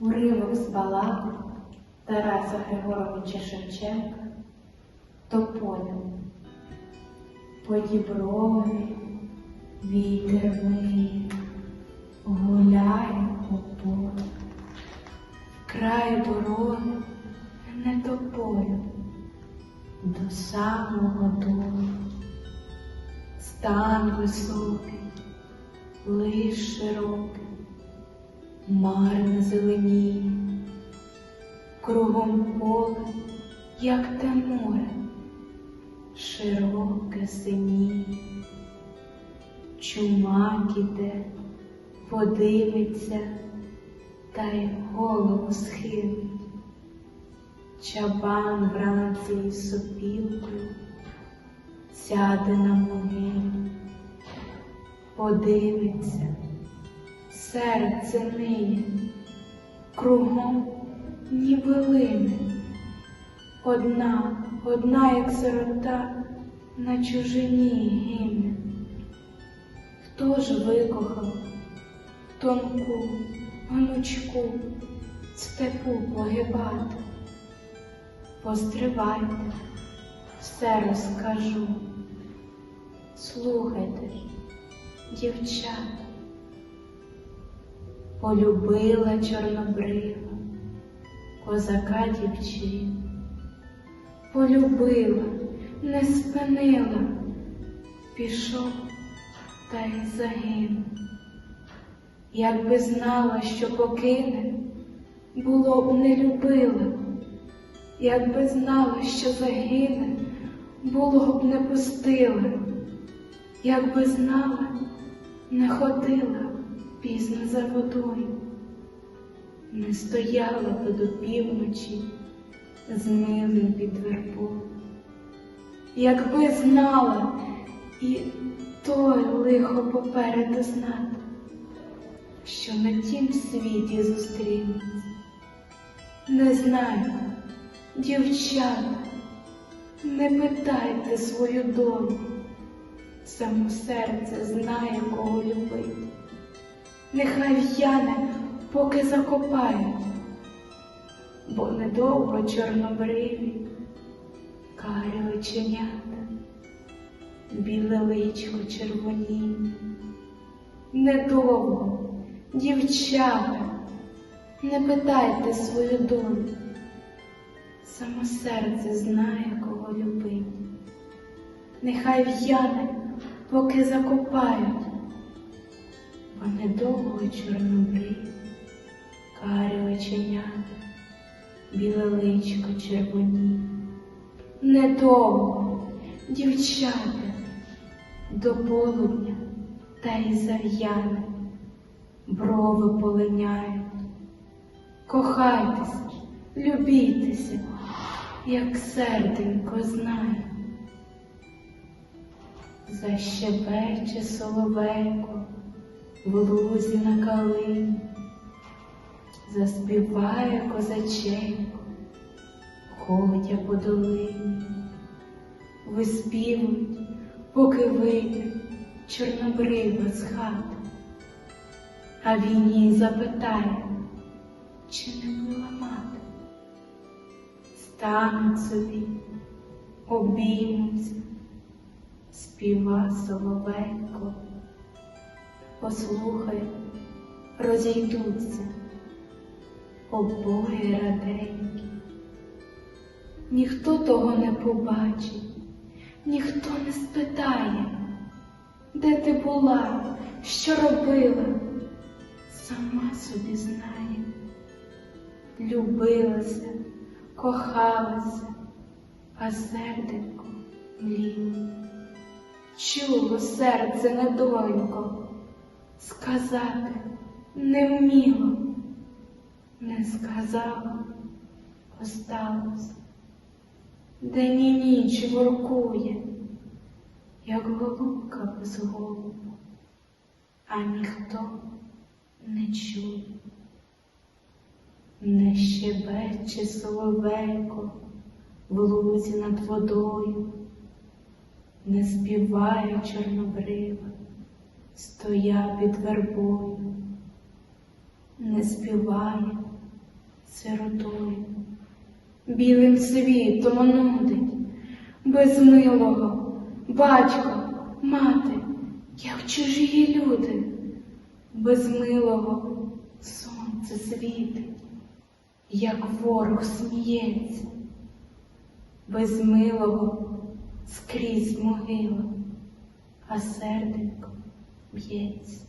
уривок з балади Тараса Григоровича Шевченка Тополю. По діброві вітер виє, гуляє по. Край дороги не тополю, до самого дому. Стан високий, лиш широкий, марно зеленіє, кругом поле, як те море, широке синіє. Чумак іде, подивиться, та й голову схилить. Чабан вранці із сопілкою сяде на могилу, подивиться, серце ниє, кругом ніби лине. Одна, одна, як сирота, на чужині гине. Хто ж викохав тонку гнучку степу погибати? Постривайте, все розкажу. Слухайте ж, дівчата, полюбила чорнобрива, козака дівчина, полюбила, не спинила, пішов та й загинув. Якби знала, що покине, було б не любила. Якби знала, що загине, було б не пустила, якби знала, не ходила пізно за водою, не стояла б до півночі з милим під вербою. Якби знала і той лихо попереду знати, що на тім світі зустрінеться, не знаю. Дівчата, не питайте свою долю, само серце знає, кого любити. Нехай в'яне, поки закопають, бо недовго чорнобриві, карі оченята, біле личко червоні. Недовго, дівчата, не питайте свою долю. Само серце знає, кого любить. Нехай в'яне, поки закопають, бо недовго чорнобрив, карі оченята, біле личко червоні. Недовго, дівчата, до полудня та й зав'яне, брови полиняють. Кохайтеся, любійтеся як серденько знає. Защебече соловейко в лузі на калині, заспіває козаченько, ходя по долині, виспівують, поки вийде чорнобрива з хати, а він їй запитає, чи не була мати. Стануть собі, обіймуться, співа соловейко, послухай, розійдуться обоє раденькі. Ніхто того не побачить, ніхто не спитає, де ти була, що робила, сама собі знає, любилася кохалася, а серденько мліло. Чуло серце недонько, сказати не вміло, не сказала, осталось. День і ніч воркує, як голубка без голубу, а ніхто не чує. Не щебече соловейко в лузі над водою, не співає чорнобрива, стоя під вербою, не співає сиротою. Білим світом онудить, без милого, батько, мати, як чужі люди, без милого сонце світить, як ворог сміється, без милого скрізь могила, а серденько kids,